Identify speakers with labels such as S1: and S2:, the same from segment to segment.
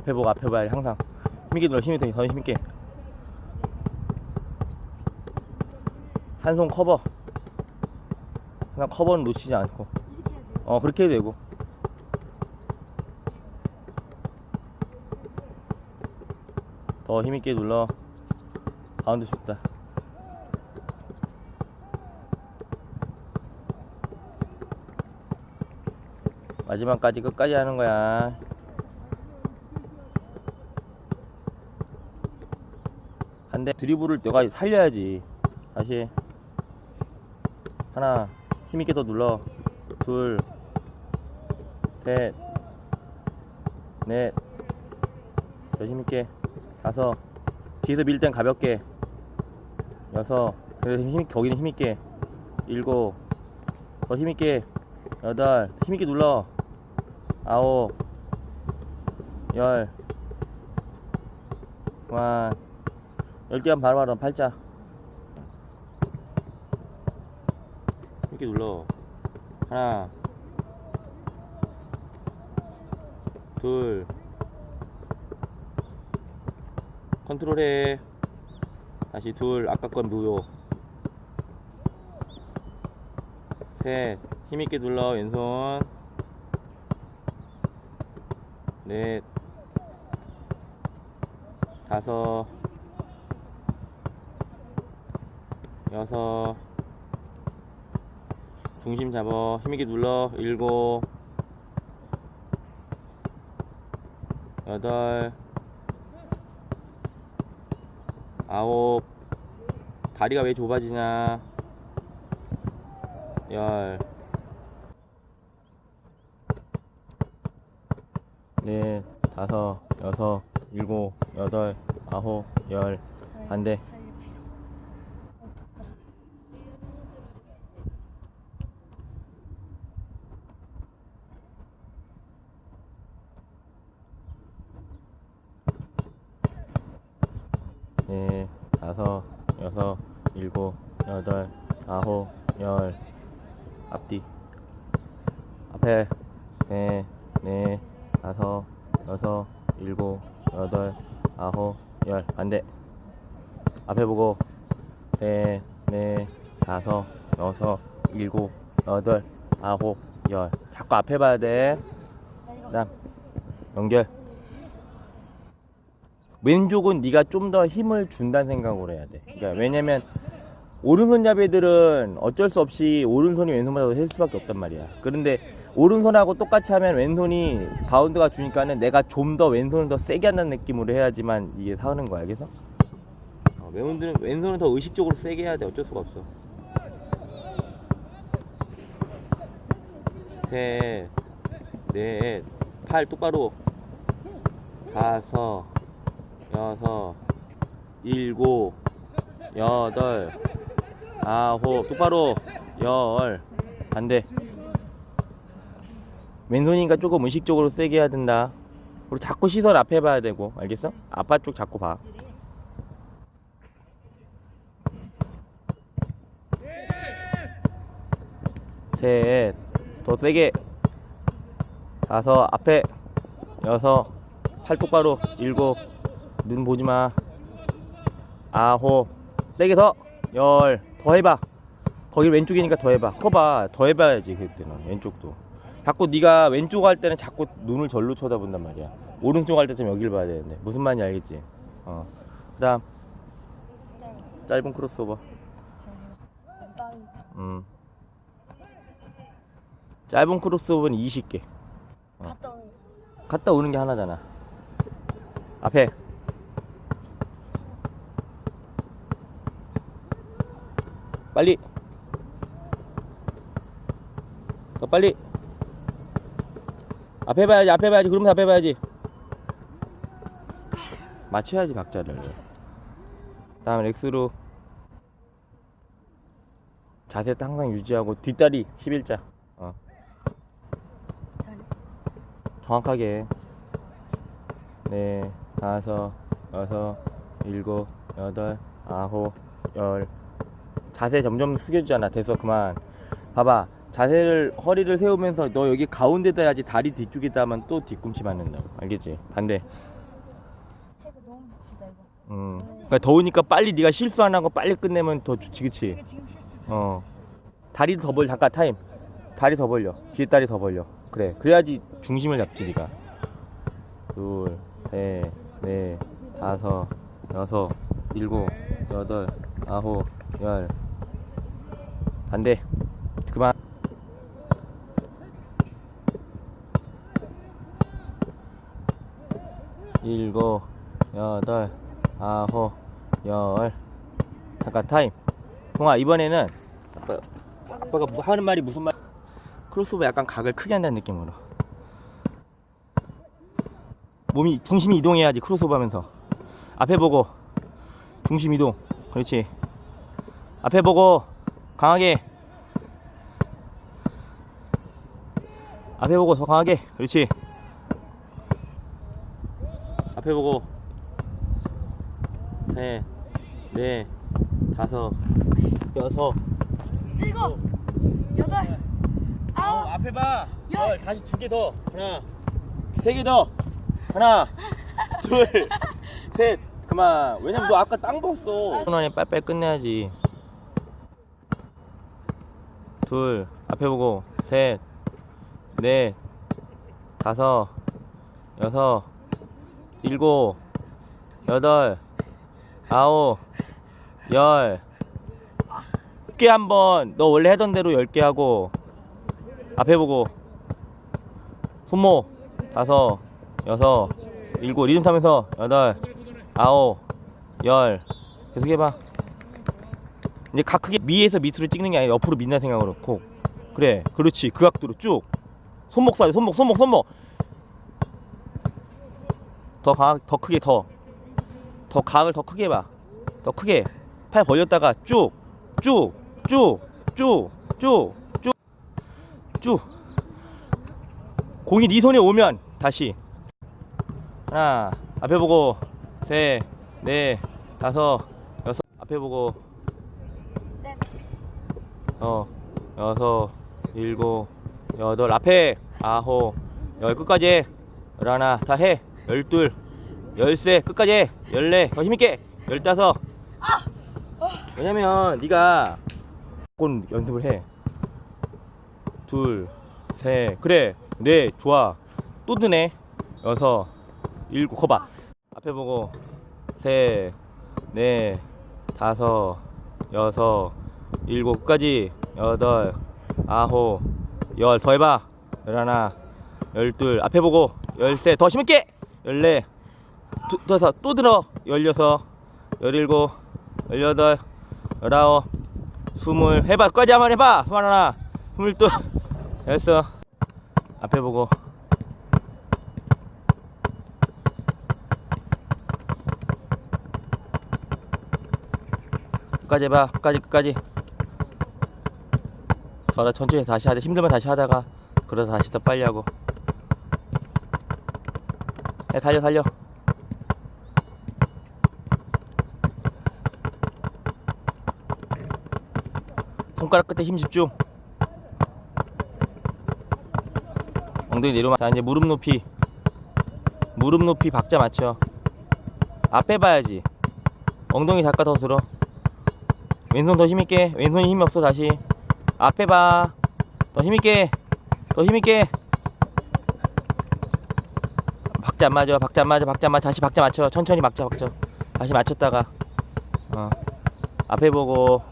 S1: 앞에 보고 앞에 봐야 지 항상 힘있게 눌러 힘있게 더 힘있게. 한 손 커버. 항상 커버는 놓치지 않고? 어 그렇게 해도 되고. 더 힘있게 눌러. 바운드 슛다. 마지막까지 끝까지 하는 거야 한대 드리블을 내가 살려야지. 다시. 하나 힘있게 더 눌러. 둘 셋, 넷, 더 힘있게, 다섯, 뒤에서 밀 땐 가볍게, 여섯, 그래서 힘, 거기는 힘있게, 일곱, 더 힘있게, 여덟, 힘있게 눌러, 아홉, 열, 그만, 열개 하면 바로 바로 팔자, 힘있게 눌러, 하나, 둘. 컨트롤해. 다시 둘. 아까 건 무효 셋. 힘있게 눌러. 왼손. 넷. 다섯 여섯 중심 잡아 힘있게 눌러. 일곱 여덟 아홉. 다리가 왜 좁아지냐? 열. 넷, 다섯, 여섯, 일곱, 여덟, 아홉, 열. 반대 넷, 다섯, 여섯, 일곱, 여덟, 아홉, 열 앞뒤 앞에 넷, 넷, 다섯, 여섯, 일곱, 여덟, 아홉, 열. 반대. 앞에 보고. 넷, 넷, 다섯, 여섯, 일곱, 여덟, 아홉, 열. 자꾸 앞에 봐야 돼. 그다음 연결. 왼쪽은 네가 좀 더 힘을 준다는 생각으로 해야 돼. 그러니까 왜냐면 오른손잡이들은 어쩔 수 없이 오른손이 왼손보다 더셀 수밖에 없단 말이야. 그런데 오른손하고 똑같이 하면 왼손이 바운드가 주니까는 내가 좀 더 왼손을 더 세게 한다는 느낌으로 해야지만 이게 사는 거야. 알겠어? 어, 왼손들은 왼손은 더 의식적으로 세게 해야 돼. 어쩔 수가 없어. 셋, 넷, 팔 똑바로. 다섯, 여섯, 일곱, 여덟, 아홉, 똑바로, 열, 반대. 왼손이니까 조금 의식적으로 세게 해야 된다. 그리고 자꾸 시선 앞에 봐야 되고, 알겠어? 아빠 쪽 자꾸 봐. 셋, 더 세게. 다섯, 앞에. 여섯, 팔 똑바로. 일곱, 눈 보지 마. 아홉, 세게 더. 열, 더 해봐. 거기 왼쪽이니까 더 해봐. 커봐. 더 해봐야지 그때는 왼쪽도. 자꾸 네가 왼쪽 할 때는 자꾸 눈을 절로 쳐다본단 말이야. 오른쪽 할 때좀 여길 봐야 되는데 무슨 말인지 알겠지? 어. 그 다음 짧은 크로스오버.
S2: 빵.
S1: 음. 짧은 크로스오버는 20개.
S2: 갔다 오는 거.
S1: 갔다 오는 게 하나잖아. 앞에. 빨리. 더 빨리. 앞에 봐야지, 앞에 봐야지, 그러면서 앞에 봐야지. 맞춰야지, 박자를. 다음 엑스로. 자세 항상 유지하고, 뒷다리 11자. 어.
S2: 잘.
S1: 정확하게 네 다섯 여섯 일곱 여덟 아홉 열 자세 점점 숙여주잖아 돼서 그만 봐봐 자세를 허리를 세우면서 너 여기 가운데다 해야지 다리 뒤쪽에다 하면 또 뒤꿈치 맞는다고 알겠지 반대 음. 그러니까 더우니까 빨리 네가 실수 안 하고 빨리 끝내면 더 좋지, 그치?
S2: 이게 지금 실수.
S1: 어. 다리도 더 벌려, 잠깐 타임. 다리 더 벌려. 뒤에 다리 더 벌려. 그래. 그래야지 중심을 잡지, 네가. 둘, 셋, 넷, 다섯, 여섯, 일곱, 여덟, 아홉, 열. 반대. 그만. 일곱, 여덟, 아홉, 열. 잠깐 타임. 동아 이번에는 아빠, 아빠가 뭐 하는 말이 무슨 말? 크로스오버 약간 각을 크게 한다는 느낌으로. 몸이 중심이 이동해야지 크로스오버 하면서 앞에 보고 중심 이동. 그렇지. 앞에 보고 강하게. 앞에 보고 더 강하게. 그렇지. 앞에 보고 셋, 넷, 다섯, 여섯.
S2: 일곱, 여덟, 아홉,
S1: 앞에 봐.
S2: 열.
S1: 열. 다시 두 개 더. 하나, 세 개 더. 하나, 둘, 셋. 그만. 왜냐면 너 아까 땅 봤어. 손 안에 빨빨 끝내야지. 둘, 앞에 보고. 셋, 넷, 다섯, 여섯, 일곱, 여덟, 아홉, 열. 10개 한번 너 원래 하던 대로 10개 하고 앞에 보고. 손목 다섯 여섯 일곱. 리듬 타면서 여덟 아홉 열. 계속 해봐. 이제 각 크게 위에서 밑으로 찍는 게 아니라 옆으로 민다는 생각으로. 콕. 그래. 그렇지. 그 각도로 쭉. 손목 쏴야 돼 손목 손목 손목 더 강, 더 크게 더. 더 각을 더 크게 해봐. 더 크게. 팔 벌렸다가 쭉 쭉, 쭉, 쭉, 쭉, 쭉, 쭉. 공이 네 손에 오면 다시. 하나 앞에 보고. 셋, 넷, 다섯, 여섯. 앞에 보고.
S2: 넷,
S1: 어 여섯, 일곱, 여덟. 앞에. 아홉, 열 끝까지 해. 열하나 다 해. 열둘, 열세 끝까지 해. 열네 더 힘있게 열다섯. 왜냐면 네가 꼭 연습을 해. 둘, 셋, 그래, 네, 좋아. 또 드네. 여섯, 일곱, 거봐. 앞에 보고 셋, 넷, 다섯, 여섯, 일곱 끝까지 여덟, 아홉, 열 더 해봐. 열하나, 열둘 앞에 보고 열세 더 힘있게 열네. 두- 더서 또 들어. 열여섯, 열일곱, 열여덟, 열아홉, 스물. 해봐. 끝까지 한번 해봐. 스물 하나, 스물 둘 됐어. 앞에 보고. 끝까지 해봐. 끝까지 끝까지. 저라 천천히 다시 하자. 힘들면 다시 하다가 그러다 다시 더 빨리 하고 해 달려 달려. 손가락 끝에 힘 집중. 엉덩이 내려마 자 이제 무릎 높이. 무릎 높이 박자 맞춰. 앞에 봐야지. 엉덩이 잠깐 더 들어. 왼손 더 힘있게. 왼손이 힘이 없어 다시. 앞에 봐더 힘있게. 더 힘있게 박자 안 맞아 박자 안 맞아 박자 안 맞아 다시 박자 맞춰 천천히 박자 박자 다시 맞췄다가 어 앞에 보고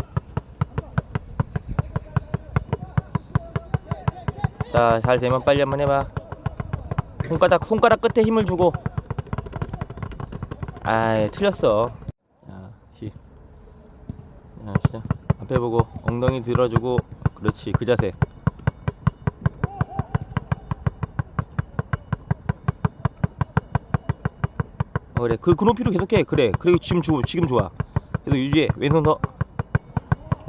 S1: 자, 잘 되면 빨리 한번 해봐. 손가락, 손가락 끝에 힘을 주고. 아이, 틀렸어. 자, 시. 자, 시작. 앞에 보고, 엉덩이 들어주고, 그렇지, 그 자세. 어, 그래, 그, 그 높이로 계속해. 그래, 그리고 지금 좋 지금 좋아. 계속 유지해. 왼손 더.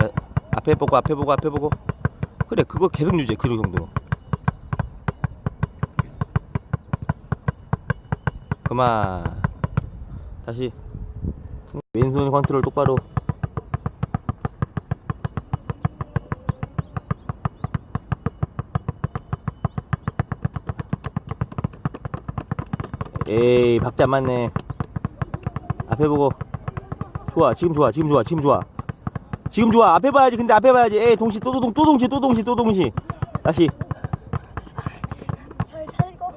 S1: 야, 앞에 보고, 앞에 보고, 앞에 보고. 그래, 그거 계속 유지해. 그 정도. 그만 다시 왼손 컨트롤 똑바로 에이 박자 안 맞네 앞에 보고. 좋아 지금 좋아 지금 좋아 지금 좋아. 지금 좋아 앞에 봐야지. 근데 앞에 봐야지. 에 동시 또 동, 또 동시 또 동시 또 동시. 다시.
S2: 잘 살고.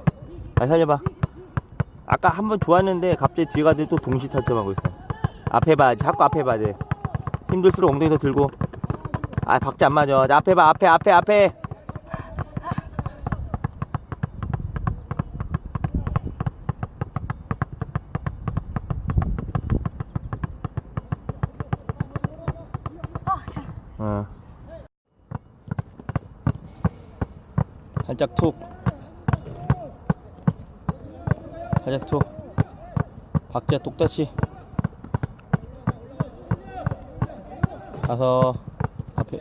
S1: 다시 살려봐. 아까 한 번 좋았는데 갑자기 뒤에 가더니 또 동시 타점하고 있어. 앞에 봐야지. 자꾸 앞에 봐야 돼. 힘들수록 엉덩이 더 들고. 아 박자 안 맞아. 자, 앞에 봐. 앞에 앞에 앞에 어. 살짝 툭. 살짝 툭. 박자 똑같이. 다섯 앞에.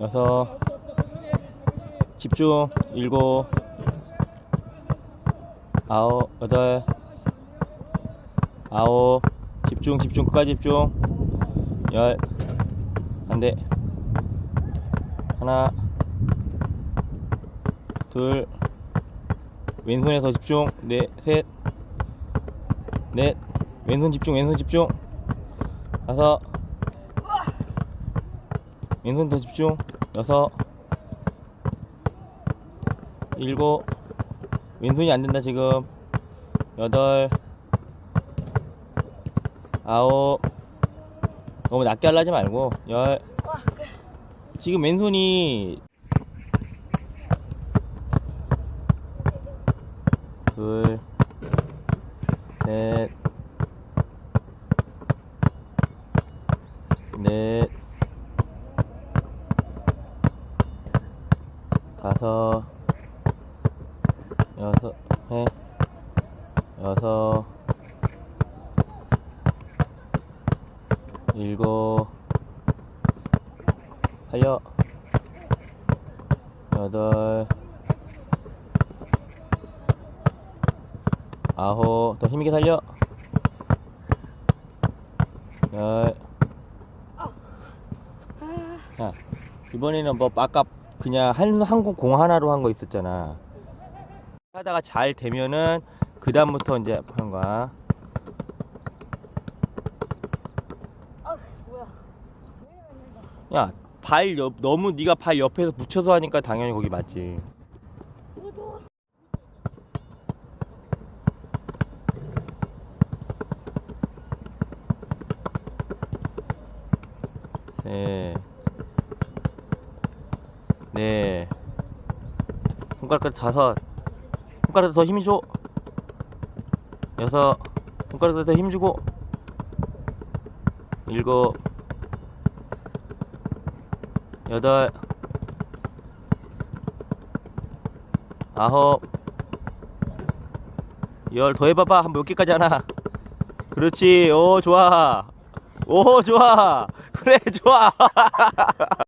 S1: 여섯 집중. 일곱. 아홉. 여덟. 아홉. 집중 집중. 끝까지 집중. 열 안돼 하나. 둘. 왼손에 더 집중. 넷셋넷. 왼손 집중 왼손 집중. 다섯. 왼손 더 집중. 여섯. 일곱. 왼손이 안 된다 지금. 여덟. 아홉 너무 낮게 하려지 말고. 열. 지금 왼손이 둘, 셋, 넷, 다섯, 여섯, 해, 여섯, 일곱, 하여, 여덟, 아홉, 더 힘있게 살려. 열. 자, 이번에는 뭐 아까 그냥 한 한국 공 하나로 한 거 있었잖아. 하다가 잘 되면은 그 다음부터 이제 하는 거야.
S2: 아, 뭐야.
S1: 야, 발 옆, 너무 네가 발 옆에서 붙여서 하니까 당연히 거기 맞지. 네. 네. 손가락까지 다섯. 손가락에 더힘 줘. 여섯. 손가락에 더힘 주고. 일곱. 여덟. 아홉. 열. 더 해봐봐. 한 몇 개까지 하나. 그렇지. 오, 좋아. 오, 좋아. 그래, 좋아.